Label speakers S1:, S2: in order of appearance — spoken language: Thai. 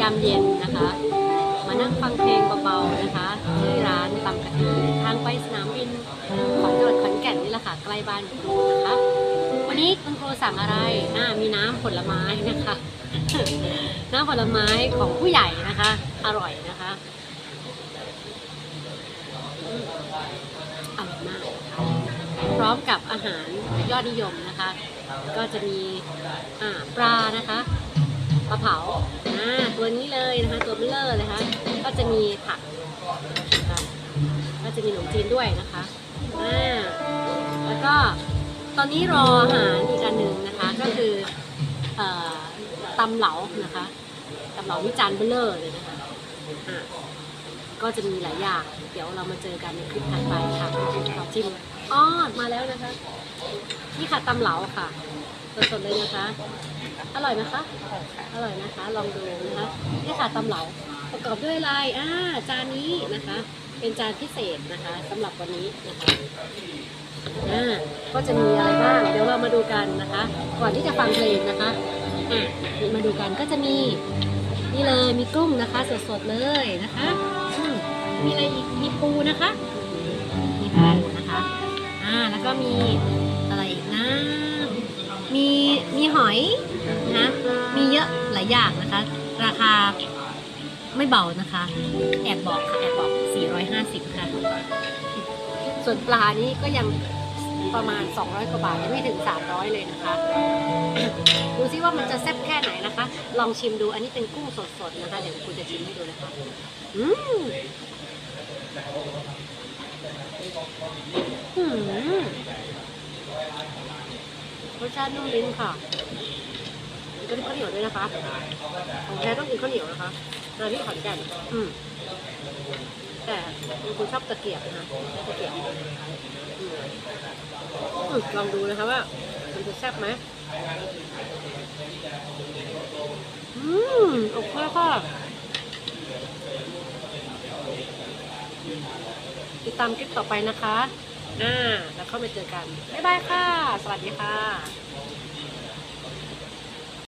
S1: ยามเย็นนะคะ มานั่งฟังเพลงเบาๆนะคะที่ร้านตำกะทิทางไปสนามบินของจังหวัดขอนแก่นนี่แหละค่ะใกล้บ้านครูนะคะ วันนี้คุณครูสั่งอะไรอ่ามีน้ำผลไม้นะคะ น้ำผลไม้ของผู้ใหญ่นะคะ อร่อยนะคะอร่อยมากพร้อมกับอาหารยอดนิยมนะคะ ก็จะมีอ่าปลานะคะปลาเผา ตัวนี้เลยนะคะตัวเบลเลอร์เลยนะคะ ก็จะมีผักก็จะมีขนมจีนด้วยนะคะอ่าแล้วก็ตอนนี้รออาหารอีกอันหนึ่งนะคะ ก็คือเอ่อตำเหลานะคะตำเหลาวิจานเบลเลอร์เลยนะคะอ่าก็จะมีหลายอย่าง เดี๋ยวเรามาเจอกันในคลิปถัดไปค่ะขอชิมอ๋อมาแล้วนะคะ นี่ค่ะตำเหลาค่ะ สดๆเลยนะคะ อร่อยไหมคะ อร่อยนะคะ ลองดูนะคะนี่ค่ะตำเหลาประกอบด้วยอะไรอ่าจานนี้นะคะ เป็นจานพิเศษนะคะสำหรับวันนี้นะคะอ่าก็จะมีอะไรบ้าง เดี๋ยวเรามาดูกันนะคะ ก่อนที่จะฟังเพลงนะคะอ่ามาดูกันก็จะมีนี่เลยมีกุ้งนะคะ สดๆเลยนะคะมมีอะไรอีกมีปูนะคะมีปูนะคะ อ่าแล้วก็มีอะไรอีกนะ มีมีหอยนะมีเยอะหลายอย่างนะคะ ราคาไม่เบานะคะ แอบบอกค่ะแอบบอก 450 ค่ะ ส่วนปลานี้ก็ยังประมาณ 200 กว่าบาทยังไม่ถึง 300 เลยนะคะ ดูซิว่ามันจะแซ่บแค่ไหนนะคะ ลองชิมดูอันนี้เป็นกุ้งสดๆนะคะ เดี๋ยวคุณจะชิมให้ดูนะคะอืมอืม รสชาตินุ่มลิ้นค่ะก็มีข้าวเหนียวด้วยนะคะของแท้ต้องกินข้าวเหนียวนะคะมาที่ขอนแก่นอืมแต่คุณชอบตะเกียบนะคะตะเกียบลองดูนะคะว่า มันจะแซ่บไหมอืมโอเคค่ะติดตามคลิปต่อไปนะคะ อ่า แล้วเข้ามาเจอกัน บ๊ายบายค่ะ วัสดีค่ะ